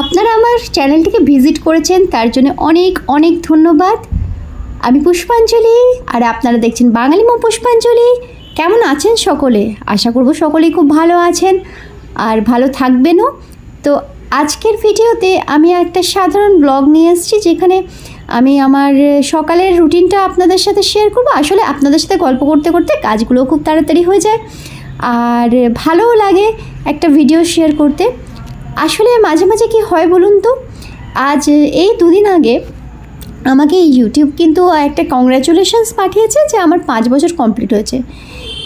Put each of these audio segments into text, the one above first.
আপনারা আমার চ্যানেলটিকে ভিজিট করেছেন, তার জন্য অনেক অনেক ধন্যবাদ। আমি পুষ্পাঞ্জলি, আর আপনারা দেখছেন বাঙালি মা পুষ্পাঞ্জলি। কেমন আছেন সকলে? আশা করব সকলেই খুব ভালো আছেন, আর ভালো থাকবেনও। তো আজকের ভিডিওতে আমি একটা সাধারণ ব্লগ নিয়ে এসেছি, যেখানে আমি আমার সকালের রুটিনটা আপনাদের সাথে শেয়ার করব। আসলে আপনাদের সাথে গল্প করতে করতে কাজগুলো খুব তাড়াতাড়ি হয়ে যায়, আর ভালোও লাগে একটা ভিডিও শেয়ার করতে। আসলে মাঝে মাঝে কি হয় বলুন তো? আজ এই দুদিন আগে আমাকে ইউটিউব কিন্তু একটা কংগ্রাচুলেশনস পাঠিয়েছে যে আমার পাঁচ বছর কমপ্লিট হয়েছে।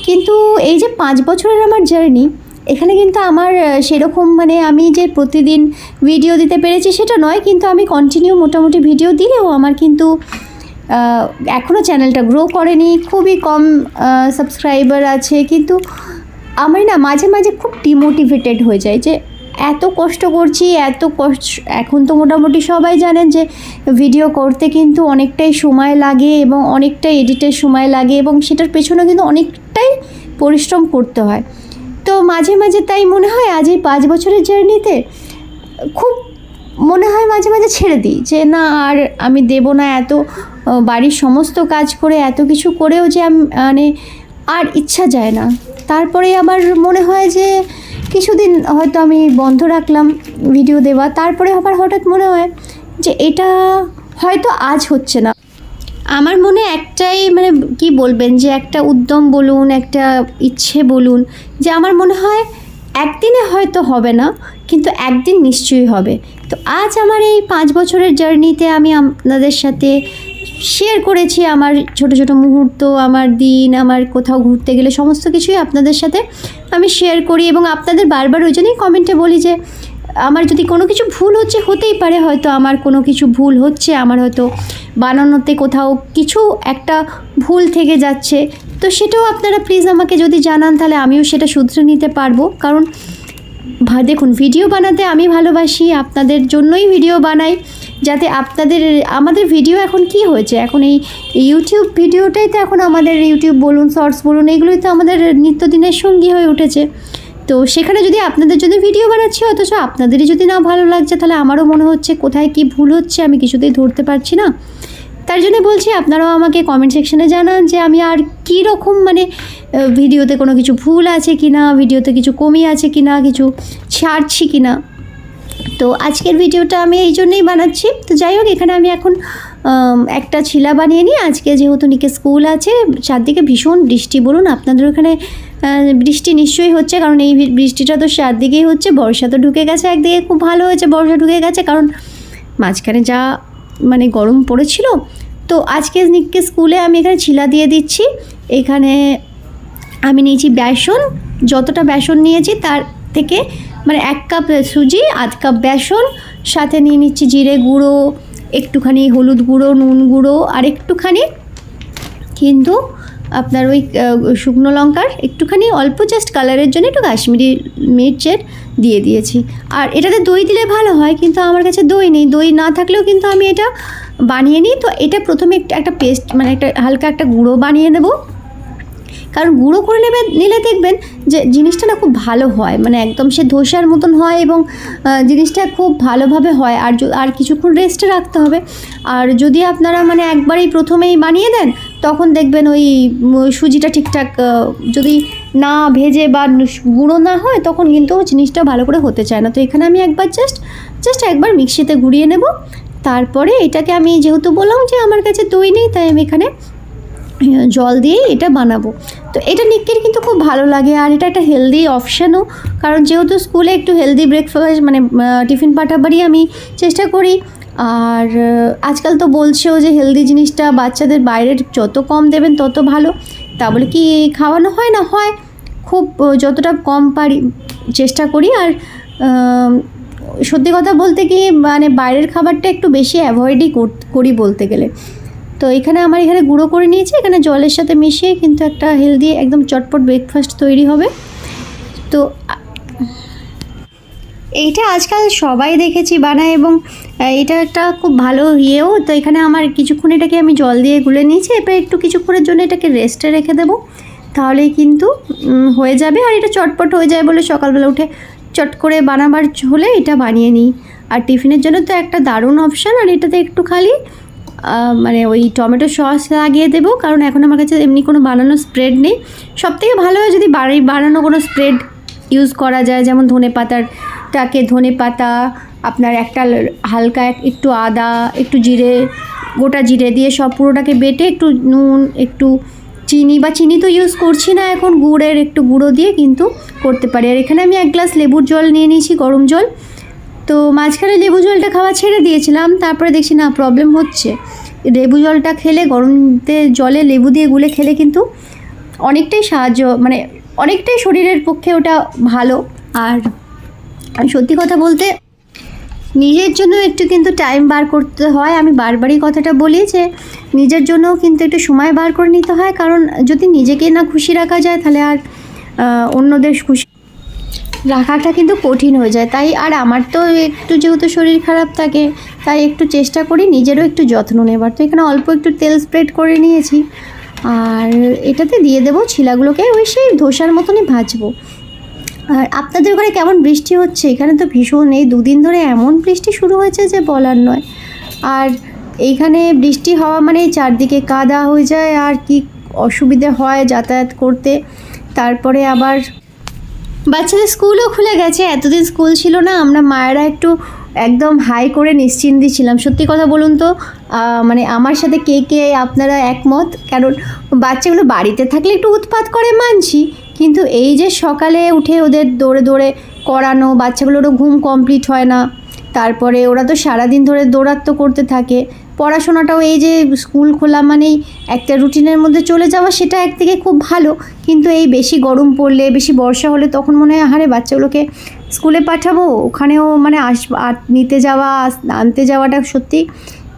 কিন্তু এই যে পাঁচ বছরের আমার জার্নি এখানে কিন্তু আমার সেরকম মানে আমি যে প্রতিদিন ভিডিও দিতে পেরেছি সেটা নয়, কিন্তু আমি কন্টিনিউ মোটামুটি ভিডিও দিলেও আমার কিন্তু এখনও চ্যানেলটা গ্রো করেনি, খুবই কম সাবস্ক্রাইবার আছে। কিন্তু আমি না মাঝে মাঝে খুব ডিমোটিভেটেড হয়ে যায় যে এত কষ্ট করছি, এত কষ্ট, এখন তো মোটামুটি সবাই জানেন যে ভিডিও করতে কিন্তু অনেকটাই সময় লাগে এবং অনেকটাই এডিটের সময় লাগে এবং সেটার পেছনে কিন্তু অনেকটাই পরিশ্রম করতে হয়। তো মাঝে মাঝে তাই মনে হয় আজ এই পাঁচ বছরের জার্নিতে খুব মনে হয় মাঝে মাঝে ছেড়ে দিই যে না আর আমি দেব না এত বাড়ির সমস্ত কাজ করে, এত কিছু করেও যে আমি মানে আর ইচ্ছা যায় না। তারপরে আবার মনে হয় যে কিছুদিন হয়তো আমি বন্ধ রাখলাম ভিডিও দেওয়া। তারপরে আবার হঠাৎ মনে হয় যে এটা হয়তো আজ হচ্ছে না। আমার মনে একটাই মানে কি বলবেন যে একটা উদ্যম বলুন, একটা ইচ্ছে বলুন যে আমার মনে হয় একদিনে হয়তো হবে না, কিন্তু একদিন নিশ্চয়ই হবে। তো আজ আমার এই পাঁচ বছরের জার্নিতে আমি আপনাদের সাথে শেয়ার করেছি আমার ছোট ছোট মুহূর্ত, আমার দিন, আমার কোথাও ঘুরতে গেলে সমস্ত কিছুই আপনাদের সাথে আমি শেয়ার করি এবং আপনাদের বারবার ওই জন্যই কমেন্টে বলি যে, আমার যদি কোনো কিছু ভুল হচ্ছে, হতেই পারে হয়তো আমার কোনো কিছু ভুল হচ্ছে, আমার হয়তো বানানোতে কোথাও কিছু একটা ভুল থেকে যাচ্ছে। তো সেটাও আপনারা প্লিজ আমাকে যদি জানান, তাহলে আমিও সেটা শুধরে নিতে পারব। কারণ দেখুন ভিডিও বানাতে আমি ভালোবাসি, আপনাদের জন্যই ভিডিও বানাই। যাতে আপনাদের, আমাদের ভিডিও এখন কি হয়েছে? এখন এই ইউটিউব ভিডিওটাই তো এখন আমাদের ইউটিউব বলুন শর্টস বলুন, এগুলোই তো আমাদের নিত্যদিনের সঙ্গী হয়ে উঠেছে। তো সেখানে যদি আপনাদের যদি ভিডিও বানাচ্ছি, অথচ আপনাদেরই যদি না ভালো লাগছে, তাহলে আমারও মনে হচ্ছে কোথায় কি ভুল হচ্ছে, আমি কিছুতেই ধরতে পারছি না। তার জন্য বলছি, আপনারাও আমাকে কমেন্ট সেকশনে জানান যে আমি আর কী রকম মানে ভিডিওতে কোনো কিছু ভুল আছে কি না ভিডিওতে কিছু কমি আছে কি না কিছু ছাড়ছি কি না তো আজকের ভিডিওটা আমি এই জন্যই বানাচ্ছি। তো যাই হোক, এখানে আমি এখন একটা ছিলা বানিয়ে নিই। আজকে যেহেতু নিকে স্কুল আছে, চারদিকে ভীষণ বৃষ্টি। বলুন, আপনাদের ওখানে বৃষ্টি নিশ্চয়ই হচ্ছে, কারণ এই বৃষ্টিটা তো চারদিকেই হচ্ছে। বর্ষা তো ঢুকে গেছে একদিকে, খুব ভালো হয়েছে, বর্ষা ঢুকে গেছে, কারণ মাঝখানে যা মানে গরম পড়েছিল। তো আজকে নিককে স্কুলে আমি এখানে ছিলা দিয়ে দিচ্ছি। এখানে আমি নিয়েছি বেসন। যতটা বেসন নিয়েছি, তার থেকে মানে এক কাপ সুজি, আধ কাপ বেসন, সাথে নিয়ে নিচ্ছি জিরে গুঁড়ো, একটুখানি হলুদ গুঁড়ো, নুন গুঁড়ো, আর একটুখানি কিন্তু আপনার ওই শুকনো লঙ্কার একটুখানি অল্প জাস্ট কালারের জন্য একটু কাশ্মীরি মির্চের দিয়ে দিয়েছি। আর এটাতে দই দিলে ভালো হয়, কিন্তু আমার কাছে দই নেই। দই না থাকলেও কিন্তু আমি এটা বানিয়ে নিই। তো এটা প্রথমে একটা একটা পেস্ট মানে একটা হালকা একটা গুঁড়ো বানিয়ে নেব। কারণ গুঁড়ো করে নেবে, নিলে দেখবেন যে জিনিসটা না খুব ভালো হয়। মানে একদম সে ধোসার মতন হয় এবং জিনিসটা খুব ভালোভাবে হয়। আর আর কিছুক্ষণ রেস্টে রাখতে হবে। আর যদি আপনারা মানে একবারেই প্রথমেই বানিয়ে দেন, তখন দেখবেন ওই সুজিটা ঠিকঠাক যদি না ভেজে বা গুঁড়ো না হয়, তখন কিন্তু জিনিসটা ভালো করে হতে চায় না। তো এখানে আমি একবার জাস্ট জাস্ট একবার মিক্সিতে ঘুরিয়ে নেব। তারপরে এটাকে আমি যেহেতু বললাম যে আমার কাছে দই নেই, তাই আমি এখানে জল দিয়ে এটা বানাবো। তো এটা নিকের কিন্তু খুব ভালো লাগে আর এটা একটা হেলদি অপশানও কারণ যেহেতু স্কুলে একটু হেলদি ব্রেকফাস্ট মানে টিফিন পাঠাবারই আমি চেষ্টা করি। আর আজকাল তো বলছেও যে হেলদি জিনিসটা বাচ্চাদের বাইরের যত কম দেবেন তত ভালো। তা বলে কি খাওয়ানো হয় না হয়? খুব যতটা কম পারি চেষ্টা করি। আর সত্যি কথা বলতে কি মানে বাইরের খাবারটা একটু বেশি অ্যাভয়েডই করি বলতে গেলে। তো এখানে আমার এখানে গুঁড়ো করে নিয়েছি, এখানে জলের সাথে মিশিয়ে কিন্তু একটা হেলদি একদম চটপট ব্রেকফাস্ট তৈরি হবে। তো এইটা আজকাল সবাই দেখেছি বানায় এবং এটা একটা খুব ভালো ইয়েও। তো এখানে আমার কিছুক্ষণ এটাকে আমি জল দিয়ে গুলে নিয়েছি এবার একটু কিছুক্ষণের জন্য এটাকে রেস্টে রেখে দেবো। তাহলেই কিন্তু হয়ে যাবে। আর এটা চটপট হয়ে যায় বলে সকালবেলা উঠে চট করে বানাবার হলে এটা বানিয়ে নিই। আর টিফিনের জন্য তো একটা দারুণ অপশান আর এটাতে একটু খালি মানে ওই টমেটো সস লাগিয়ে দেবো, কারণ এখন আমার কাছে এমনি কোনো বানানো স্প্রেড নেই। সব থেকে ভালো হয় যদি বাড়ি বানানো কোনো স্প্রেড ইউজ করা যায়, যেমন ধনে পাতারটাকে ধনে পাতা, আপনার একটা হালকা একটু আদা, একটু জিরে, গোটা জিরে দিয়ে সব পুরোটাকে বেটে একটু নুন, একটু চিনি, বা চিনি তো ইউজ করছি না এখন, গুড়ের একটু গুঁড়ো দিয়ে কিন্তু করতে পারি। আর এখানে আমি এক গ্লাস লেবুর জল নিয়ে নিয়েছি, গরম জল। তো মাঝখানে লেবু জলটা খাওয়া ছেড়ে দিয়েছিলাম, তারপরে দেখছি না প্রবলেম হচ্ছে। লেবু জলটা খেলে, গরমতে জলে লেবু দিয়ে গুলে খেলে কিন্তু অনেকটাই সাহায্য মানে অনেকটাই শরীরের পক্ষে ওটা ভালো। আর সত্যি কথা বলতে নিজের জন্য একটু কিন্তু টাইম বার করতে হয়। আমি বারবারই কথাটা বলি যে, নিজের জন্যও কিন্তু একটু সময় বার করে নিতে হয়। কারণ যদি নিজেকে না খুশি রাখা যায়, তাহলে আর অন্যদের খুশি রাখাটা কিন্তু কঠিন হয়ে যায়। তাই আর আমার তো একটু যেহেতু শরীর খারাপ থাকে, তাই একটু চেষ্টা করি নিজেরও একটু যত্ন নেবার। তো এখানে অল্প একটু তেল স্প্রেড করে নিয়েছি। আর এটাতে দিয়ে দেবো ছিলাগুলোকে ওই সেই ধোসার মতনই ভাজবো। আর আপনাদের ঘরে কেমন বৃষ্টি হচ্ছে? এখানে তো ভীষণ, এই দুদিন ধরে এমন বৃষ্টি শুরু হয়েছে যে বলার নয়। আর এইখানে বৃষ্টি হওয়া মানেই চারদিকে কাদা হয়ে যায়, আর কি অসুবিধে হয় যাতায়াত করতে। তারপরে আবার বাচ্চাদের স্কুলও খুলে গেছে। এতদিন স্কুল ছিল না, আমরা মায়েরা একটু একদম হাই করে নিশ্চিন্তি ছিলাম। সত্যি কথা বলুন তো মানে আমার সাথে কে কে আপনারা একমত? কারণ বাচ্চাগুলো বাড়িতে থাকলে একটু উৎপাত করে মানছি, কিন্তু এই যে সকালে উঠে ওদের দৌড়ে দৌড়ে করানো, বাচ্চাগুলোরও ঘুম কমপ্লিট হয় না, তারপরে ওরা তো সারাদিন ধরে দৌড়াত্ম করতে থাকে পড়াশোনাটাও এই যে স্কুল খোলা মানেই একটা রুটিনের মধ্যে চলে যাওয়া সেটা একদিকে খুব ভালো। কিন্তু এই বেশি গরম পড়লে, বেশি বর্ষা হলে তখন মনে হয়, আহারে, বাচ্চাগুলোকে স্কুলে পাঠাবো। ওখানেও মানে আস নিতে যাওয়া আনতে যাওয়াটা সত্যি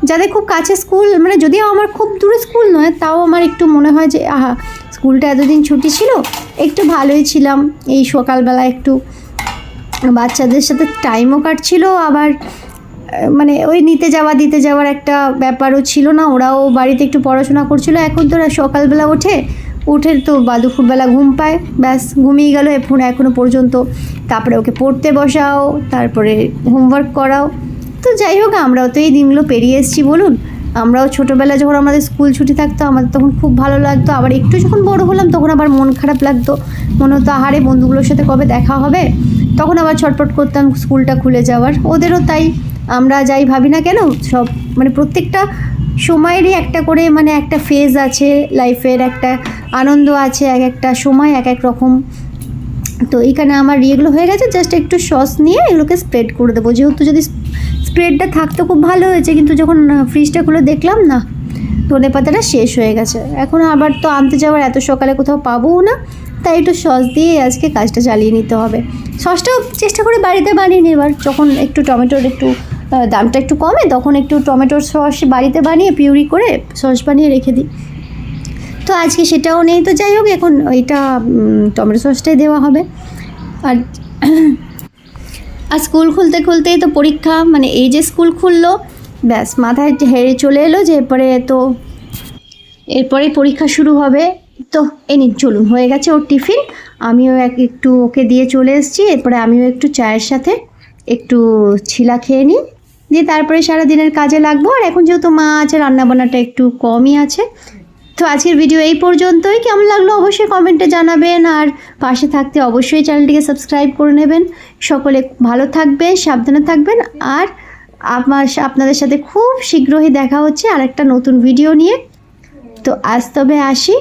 যাদের খুব কাছে স্কুল মানে যদিও আমার খুব দূরে স্কুল নয়, তাও আমার একটু মনে হয় যে, আহা, স্কুলটা এতদিন ছুটি ছিল, একটু ভালোই ছিলাম। এই সকালবেলা একটু বাচ্চাদের সাথে টাইমও কাটছিল, আবার মানে ওই নিতে যাওয়া, দিতে যাওয়ার একটা ব্যাপারও ছিল না। ওরাও বাড়িতে একটু পড়াশোনা করছিল। এখন তো ওরা সকালবেলা ওঠে। উঠে তো বা দুপুরবেলা ঘুম পায়। ব্যাস, ঘুমিয়ে গেল। এখন এখনও পর্যন্ত। তারপরে ওকে পড়তে বসাও। তারপরে হোমওয়ার্ক করাও। তো যাই হোক, আমরাও তো এই দিনগুলো পেরিয়ে এসেছি, বলুন। আমরাও ছোটোবেলা যখন আমাদের স্কুল ছুটি থাকতো, আমাদের তখন খুব ভালো লাগতো। আবার একটু যখন বড় হলাম, তখন আবার মন খারাপ লাগতো। মনে হতো, আহারে, বন্ধুগুলোর সাথে কবে দেখা হবে? তখন আবার ছটপট করতাম স্কুলটা খুলে যাওয়ার। ওদেরও তাই। আমরা যাই ভাবি না কেন, সব মানে প্রত্যেকটা সময়েরই একটা করে মানে একটা ফেজ আছে লাইফের একটা আনন্দ আছে, এক একটা সময়, এক এক রকম। তো এখানে আমার ইয়েগুলো হয়ে গেছে জাস্ট একটু সস নিয়ে এগুলোকে স্প্রেড করে দেবো। যেহেতু যদি স্প্রেডটা থাকতো খুব ভালো হয়েছে, কিন্তু যখন ফ্রিজটা খুলে দেখলাম, না, ধনে পাতাটা শেষ হয়ে গেছে। এখন আবার তো আনতে যাওয়ার এত সকালে কোথাও পাবোও না, তাই একটু সস দিয়ে আজকে কাজটা চালিয়ে নিতে হবে। সসটাও চেষ্টা করে বাড়িতে বানিয়ে নেবার যখন একটু টমেটোর একটু দামটা একটু কমে, তখন একটু টমেটোর সস বাড়িতে বানিয়ে, পিউরি করে সস বানিয়ে রেখে দিই। তো আজকে সেটাও নেই, তো যাই হোক, এখন ওইটা টমেটো সসটাই দেওয়া হবে। আর আর স্কুল খুলতে খুলতেই তো পরীক্ষা মানে এই যে স্কুল খুললো, ব্যাস, মাথায় হেরে চলে এলো যে এরপরে তো এরপরে পরীক্ষা শুরু হবে। তো এ নিন, চলুন, হয়ে গেছে ওর টিফিন। আমিও এক, একটু ওকে দিয়ে চলে এসেছি, এরপরে আমিও একটু চায়ের সাথে একটু ছিলা খেয়ে নিই। দিয়ে তারপরে সারা দিনের কাজে লাগবো, আর এখন যেহেতু মা আছে, রান্নাবান্নাটা একটু কমই আছে। তো আজকের ভিডিও এই পর্যন্তই। কেমন লাগল অবশ্যই কমেন্টে জানাবেন, আর পাশে থাকতে অবশ্যই চ্যানেলটিকে সাবস্ক্রাইব করে নেবেন। সকলে ভালো থাকবেন, সাবধানে থাকবেন, আর আমার আপনাদের সাথে খুব শীঘ্রই দেখা হচ্ছে আর একটা নতুন ভিডিও নিয়ে। তো আজ তবে আসি।